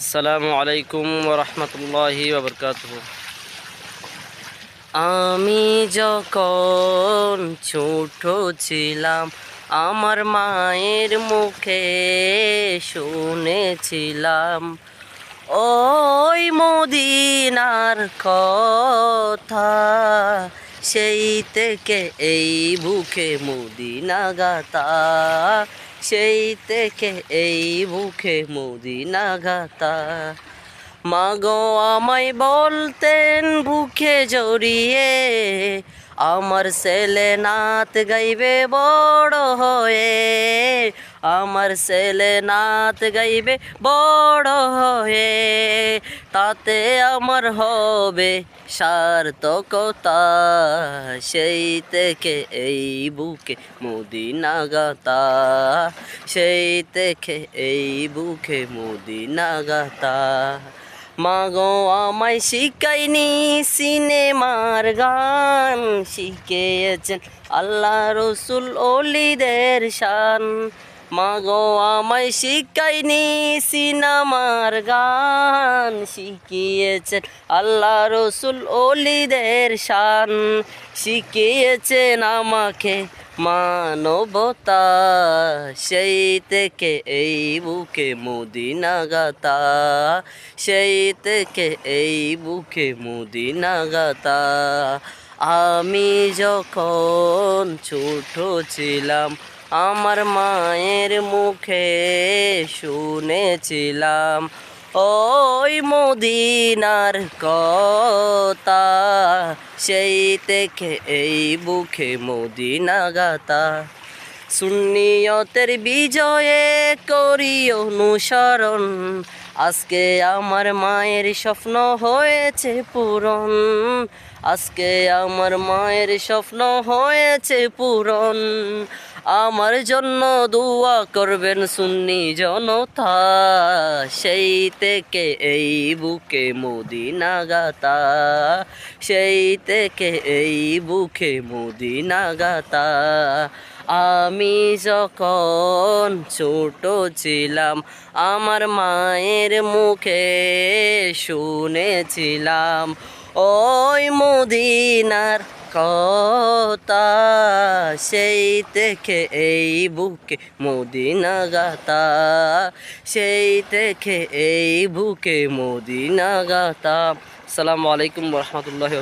আসসালামু আলাইকুম রহমতুল্লাহি আমি যখন ছোট ছিলাম আমার মায়ের মুখে শুনেছিলাম ওই মদিনার কথা। সেই থেকে এই বুকে মোদি গাতা সেই থেকে এই বুকে মদিনা গাতা মাগো আমায় বলতেন বুকে জড়িয়ে আমার ছেলে নাত গাইবে বড় হয়ে আমার ছেলে নাত গাইবে বড় হয়ে তাতে আমার হবে সার্থকতা সেই থেকে এই বুকে মদিনা গাতা সেই থেকে এই বুকে মদিনা গাতা মাগো, আমায় শিখাইনি সিনেমার গান। শিখিয়েছেন আল্লাহ রসুল অলিদের শান। মাগো, আমায় শিখাইনি সিনেমার গান। শিখিয়েছেন আল্লাহ রসুল অলিদের শান। শিখিয়েছেন আমাকে মানবতা সেই থেকে এই বুকে মদিনা গাতা সেই থেকে এই বুকে মদিনা গাতা আমি যখন ছোট ছিলাম, আমার মায়ের মুখে শুনেছিলাম, ওই মদিনার কথা। সেই থেকে এই বুকে মোদি নাগাতা সুন্নিয়তের বিজয়ে করি অনুসরণ। আজকে আমার মায়ের স্বপ্ন হয়েছে পূরণ। আজকে আমার মায়ের স্বপ্ন হয়েছে পূরণ। আমার জন্য দোয়া করবেন সুন্নি জনতা। সেই থেকে এই বুকে মদিনা গাতা সেই থেকে এই বুকে মদিনা গাতা আমি যখন ছোট ছিলাম, আমার মায়ের মুখে শুনেছিলাম, ওই মদিনার কথা সেই দেখে এই বুকে মদিনা গাতা, সেই দেখে এই বুকে মদিনা গাতা। আসসালামু আলাইকুম রহমতুল্লাহ